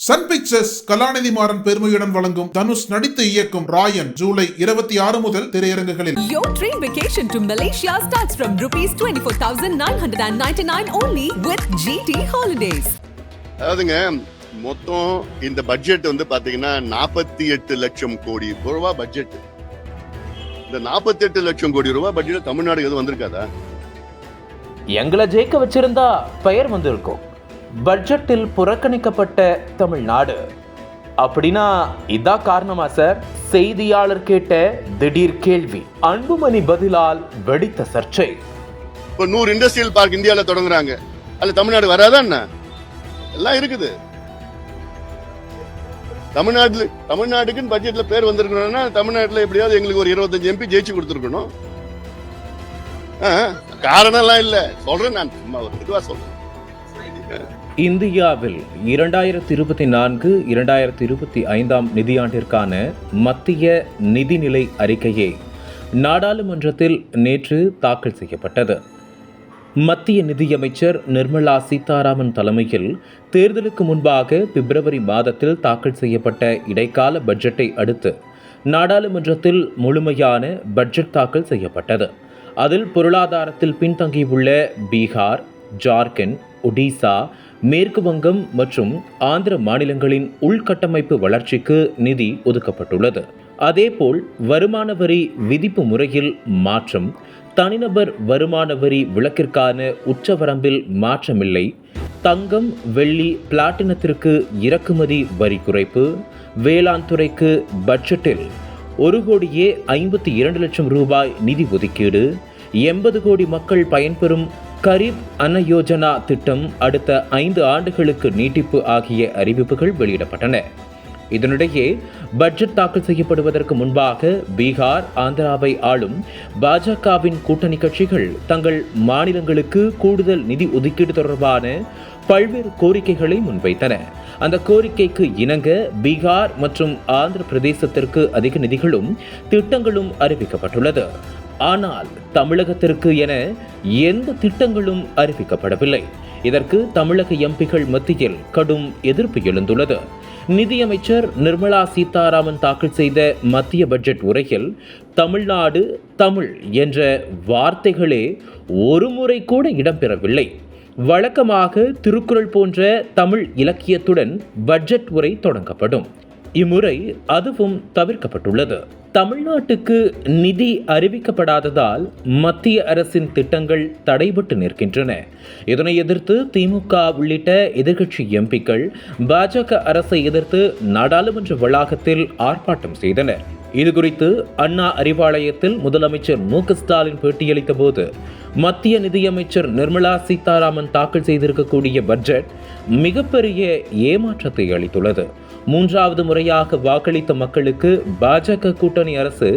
Sun pictures கலாநிதி மாறன் பெருமையுடன் வழங்கும் தனுஷ் நடித்து இயக்கும் ராயன் ஜூலை இருபத்தி ஆறு முதல் திரையரங்குகளில் Your dream vacation to Malaysia starts from rupees 24,999 only with GT Holidays. அதாவதுங்க மொத்தம் இந்த பட்ஜெட் வந்து பாத்தீங்கன்னா நாற்பத்தி எட்டு லட்சம் கோடி ரூபா பட்ஜெட் இந்த நாற்பத்தி எட்டு லட்சம் கோடி ரூபாய் பட்ஜெட் தமிழ்நாடு எதுவும் வந்திருக்காதா? எங்களை ஜெயிக்க வச்சிருந்தா பெயர் வந்திருக்கும். பட்ஜெட்டில் புறக்கணிக்கப்பட்ட தமிழ்நாடு. அப்படின்னா இதான் காரணமா சார்? செய்தியாளர் கேட்ட திடீர் கேள்வி. அன்புமணி பதிலால் வெடித்த சர்ச்சை. இப்போ நூறு இண்டஸ்ட்ரியல் பார்க் இந்தியாவில் தொடங்குறாங்க. அதில் தமிழ்நாடு வராதா என்ன? எல்லாம் இருக்குது. தமிழ்நாட்டில் தமிழ்நாட்டுக்குன்னு பட்ஜெட்டில் பேர் வந்திருக்கணும்னா தமிழ்நாட்டில் எப்படியாவது எங்களுக்கு ஒரு இருபத்தஞ்சு எம்பி ஜெயிச்சு கொடுத்துருக்கணும். ஆ, இல்லை. சொல்கிறேன் நான் சும்மா ஒரு இதுவாக சொல்கிறேன் இந்தியாவில் இரண்டாயிரத்தி இருபத்தி நான்கு இரண்டாயிரத்தி இருபத்தி ஐந்தாம் நிதியாண்டிற்கான மத்திய நிதிநிலை அறிக்கையை நாடாளுமன்றத்தில் நேற்று தாக்கல் செய்யப்பட்டது. மத்திய நிதியமைச்சர் நிர்மலா சீதாராமன் தலைமையில் தேர்தலுக்கு முன்பாக பிப்ரவரி மாதத்தில் தாக்கல் செய்யப்பட்ட இடைக்கால பட்ஜெட்டை அடுத்து நாடாளுமன்றத்தில் முழுமையான பட்ஜெட் தாக்கல் செய்யப்பட்டது. அதில் பொருளாதாரத்தில் பின்தங்கியுள்ள பீகார் ஜார்க்கண்ட் ஒடிசா மேற்கு வங்கம் மற்றும் ஆந்திர மாநிலங்களின் உள்கட்டமைப்பு வளர்ச்சிக்கு நிதி ஒதுக்கப்பட்டுள்ளது. அதேபோல் வருமான வரி விதிப்பு முறையில் மாற்றம் தனிநபர் வருமான வரி விலக்கிற்கான உச்சவரம்பில் மாற்றமில்லை தங்கம் வெள்ளி பிளாட்டினத்திற்கு இறக்குமதி வரி குறைப்பு வேளாண் துறைக்கு பட்ஜெட்டில் ஒரு கோடியே ஐம்பத்தி இரண்டு லட்சம் ரூபாய் நிதி ஒதுக்கீடு எண்பது கோடி மக்கள் பயன்பெறும் கரீப் அன்ன யோஜனா திட்டம் அடுத்த ஐந்து ஆண்டுகளுக்கு நீட்டிப்பு ஆகிய அறிவிப்புகள் வெளியிடப்பட்டன. இதனிடையே பட்ஜெட் தாக்கல் செய்யப்படுவதற்கு முன்பாக பீகார் ஆந்திராவை ஆளும் பாஜகவின் கூட்டணி கட்சிகள் தங்கள் மாநிலங்களுக்கு கூடுதல் நிதி ஒதுக்கீடு தொடர்பான பல்வேறு கோரிக்கைகளை முன்வைத்தன. அந்த கோரிக்கைக்கு இணங்க பீகார் மற்றும் ஆந்திர பிரதேசத்திற்கு அதிக நிதிகளும் திட்டங்களும் அறிவிக்கப்பட்டுள்ளது. ஆனால் தமிழகத்திற்கு என எந்த திட்டங்களும் அறிவிக்கப்படவில்லை. இதற்கு தமிழக எம்பிகள் மத்தியில் கடும் எதிர்ப்பு எழுந்துள்ளது. நிதியமைச்சர் நிர்மலா சீதாராமன் தாக்கல் செய்த மத்திய பட்ஜெட் உரையில் தமிழ்நாடு தமிழ் என்ற வார்த்தைகளே ஒரு முறை கூட இடம்பெறவில்லை. வழக்கமாக திருக்குறள் போன்ற தமிழ் இலக்கியத்துடன் பட்ஜெட் உரை தொடங்கப்படும். இம்முறை அதுவும் தவிர்க்கப்பட்டுள்ளது. தமிழ்நாட்டுக்கு நிதி அறிவிக்கப்படாததால் மத்திய அரசின் திட்டங்கள் தடைபட்டு நிற்கின்றன. இதனை எதிர்த்து திமுக உள்ளிட்ட எதிர்க்கட்சி எம்பிக்கள் பாஜக அரசை எதிர்த்து நாடாளுமன்ற வளாகத்தில் ஆர்ப்பாட்டம் செய்தனர். இதுகுறித்து அண்ணா அறிவாலயத்தில் முதலமைச்சர் மு க ஸ்டாலின் பேட்டியளித்த போது மத்திய நிதியமைச்சர் நிர்மலா சீதாராமன் தாக்கல் செய்திருக்கக்கூடிய பட்ஜெட் மிகப்பெரிய ஏமாற்றத்தை அளித்துள்ளது. மூன்றாவது முறையாக வாக்களித்த மக்களுக்கு பாஜக கூட்டணி அரசு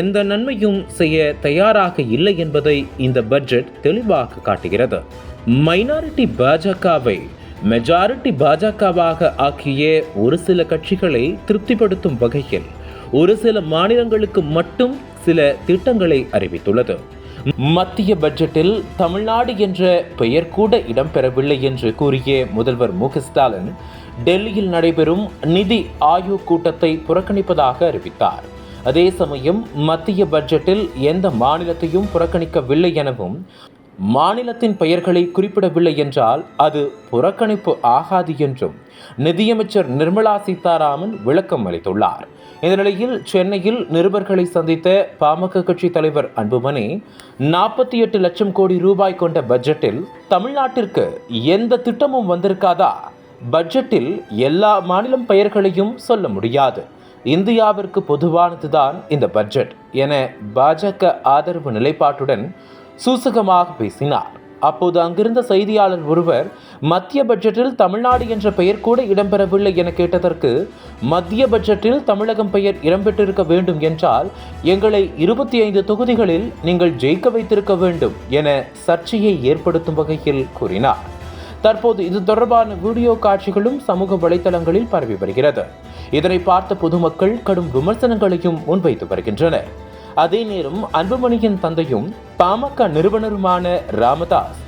எந்த நன்மையும் செய்ய தயாராக இல்லை என்பதை இந்த பட்ஜெட் தெளிவாக காட்டுகிறது. மைனாரிட்டி பாஜகவை மெஜாரிட்டி பாஜகவாக ஆக்கிய ஒரு சில கட்சிகளை திருப்திப்படுத்தும் வகையில் ஒரு சில மாநிலங்களுக்கு மட்டும் சில திட்டங்களை அறிவித்துள்ளது. மத்திய பட்ஜெட்டில் தமிழ்நாடு என்ற பெயர் கூட இடம்பெறவில்லை என்று கூறிய முதல்வர் மு ஸ்டாலின் டெல்லியில் நடைபெறும் நிதி ஆயோக் கூட்டத்தை புறக்கணிப்பதாக அறிவித்தார். அதே சமயம் மத்திய பட்ஜெட்டில் எந்த மாநிலத்தையும் புறக்கணிக்கவில்லை எனவும் மாநிலத்தின் பெயர்களை குறிப்பிடவில்லை என்றால் அது புறக்கணிப்பு ஆகாது என்றும் நிதியமைச்சர் நிர்மலா சீதாராமன் விளக்கம் அளித்துள்ளார். இந்த நிலையில் சென்னையில் நிருபர்களை சந்தித்த பாமக கட்சி தலைவர் அன்புமணி நாற்பத்தி எட்டு லட்சம் கோடி ரூபாய் கொண்ட பட்ஜெட்டில் தமிழ்நாட்டிற்கு எந்த திட்டமும் வந்திருக்காதா? பட்ஜெட்டில் எல்லா மாநிலம் பெயர்களையும் சொல்ல முடியாது. இந்தியாவிற்கு பொதுவானதுதான் இந்த பட்ஜெட் என பாஜக ஆதரவு நிலைப்பாட்டுடன் சூசகமாக பேசினார். அப்போது அங்கிருந்த செய்தியாளர் ஒருவர் மத்திய பட்ஜெட்டில் தமிழ்நாடு என்ற பெயர் கூட இடம்பெறவில்லை என கேட்டதற்கு மத்திய பட்ஜெட்டில் தமிழகம் பெயர் இடம்பெற்றிருக்க வேண்டும் என்றால் எங்களை இருபத்தி ஐந்து தொகுதிகளில் நீங்கள் ஜெயிக்க வைத்திருக்க வேண்டும் என சர்ச்சையை ஏற்படுத்தும் வகையில் கூறினார். தற்போது இது தொடர்பான வீடியோ காட்சிகளும் சமூக வலைதளங்களில் பரவி வருகிறது. இதனை பார்த்த பொதுமக்கள் கடும் விமர்சனங்களையும் முன்வைத்து வருகின்றனர். அதே நேரம் அன்புமணியின் தந்தையும் பாமக நிறுவனருமான ராமதாஸ்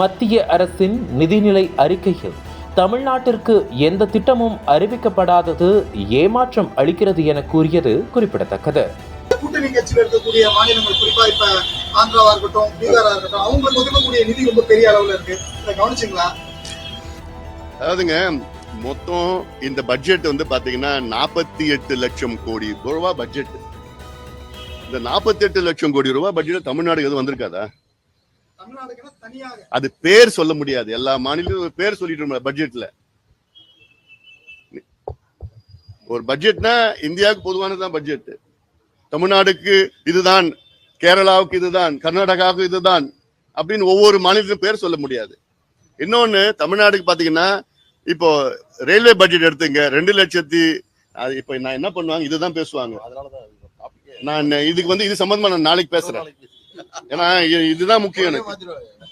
மத்திய அரசின் நிதிநிலை அறிக்கையில் தமிழ்நாட்டிற்கு எந்த திட்டமும் அறிவிக்கப்படாதது ஏமாற்றம் அளிக்கிறது என கூறியது குறிப்பிடத்தக்கது. கூட்டணி கட்சியில் இருக்கக்கூடிய மாநிலங்கள் குறிப்பா இப்ப ஆந்திராவா இருக்கட்டும் பீகாரா இருக்கட்டும் அவங்களுக்கு ஒதுக்கக்கூடிய நிதி ரொம்ப பெரிய அளவுல இருக்கு. இதை கவனிச்சிங்களா? அதாவதுங்க மொத்தம் இந்த பட்ஜெட் வந்து பாத்தீங்கன்னா நாற்பத்தி எட்டு லட்சம் கோடி ரூபாய் பட்ஜெட் இந்த நாற்பத்தி எட்டு லட்சம் கோடி ரூபாய் பட்ஜெட் தமிழ்நாடு எதுவும் வந்திருக்காதா? அது பேர் சொல்ல முடியாது. எல்லா மாநிலத்திலும் ஒரு பேர் சொல்லிட்டு பட்ஜெட்ல ஒரு பட்ஜெட்னா இந்தியாவுக்கு பொதுவானதுதான் பட்ஜெட் தமிழ்நாடுக்கு இதுதான் கேரளாவுக்கு இதுதான் கர்நாடகாவுக்கு இதுதான் அப்படின்னு ஒவ்வொரு மாநிலத்திலும் பேர் சொல்ல முடியாது. இன்னொன்னு தமிழ்நாடுக்கு பாத்தீங்கன்னா இப்போ ரயில்வே பட்ஜெட் எடுத்துங்க ரெண்டு லட்சத்தி அது இப்போ நான் என்ன பண்ணுவாங்க இதுதான் பேசுவாங்க. நான் இதுக்கு வந்து இது சம்பந்தமா நான் நாளைக்கு பேசுறேன். ஏன்னா இதுதான் முக்கியம் எனக்கு.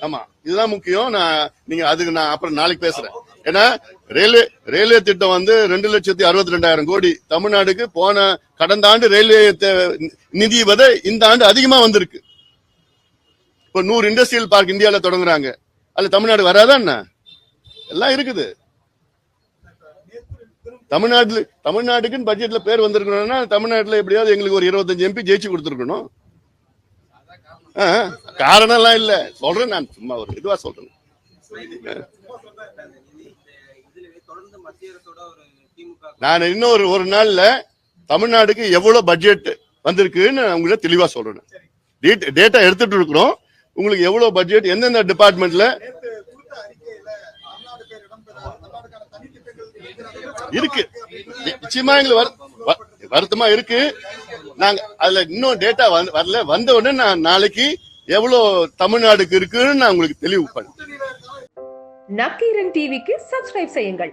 ஆமா இதுதான் முக்கியம். நான் நீங்க அதுக்கு நான் அப்புறம் நாளைக்கு பேசுறேன். ஏன்னா ரயில்வே ரயில்வே திட்டம் வந்து ரெண்டு லட்சத்தி அறுபத்தி ரெண்டாயிரம் கோடி தமிழ்நாடுக்கு போன கடந்த ஆண்டு ரயில்வே தே- நிதி விட இந்த ஆண்டு அதிகமா வந்திருக்கு. இப்போ நூறு இண்டஸ்ட்ரியல் பார்க் இந்தியால தொடங்குறாங்க. அதுல தமிழ்நாடு வராதா என்ன? எல்லாம் இருக்குது. தமிழ்நாடுல தமிழ்நாட்டுக்குன்னு பட்ஜெட்ல பேர் வந்திருக்கணும்னா தமிழ்நாட்டுல எப்படியாவது எங்களுக்கு ஒரு இருபத்தஞ்சு எம்பி ஜெயிச்சு கொடுத்துருக்கணும். காரணம் எல்லாம் இல்ல. சொல்றேன் நான் சும்மா ஒரு இதுவா சொல்றேன். நான் இன்னும் ஒரு ஒரு நாள்ல தமிழ்நாடுக்கு எவ்வளவு பட்ஜெட் வந்திருக்குன்னு நான் உங்களுக்கு தெளிவா சொல்றேன். டேட்டா எடுத்துட்டு இருக்கிறோம். உங்களுக்கு எவ்வளவு பட்ஜெட் எந்தெந்த டிபார்ட்மெண்ட்ல நேற்று கொடுத்த அறிக்கையில தமிழ்நாடு பேர் இடம்பெறாது. தமிழ்நாடுக்கான தனி திட்டங்கள் இருக்கிறது. இருக்கு. நிச்சயமா எங்களுக்கு வருத்தமா இருக்கு. நாங்க அதுல இன்னும் டேட்டா வரல. வந்த உடனே நான் நாளைக்கு எவ்வளவு தமிழ்நாடுக்கு இருக்குன்னு நான் உங்களுக்கு தெளிவு பண்ணேன் நக்கீரன் டிவிக்கு சப்ஸ்கிரைப் செய்யுங்கள்.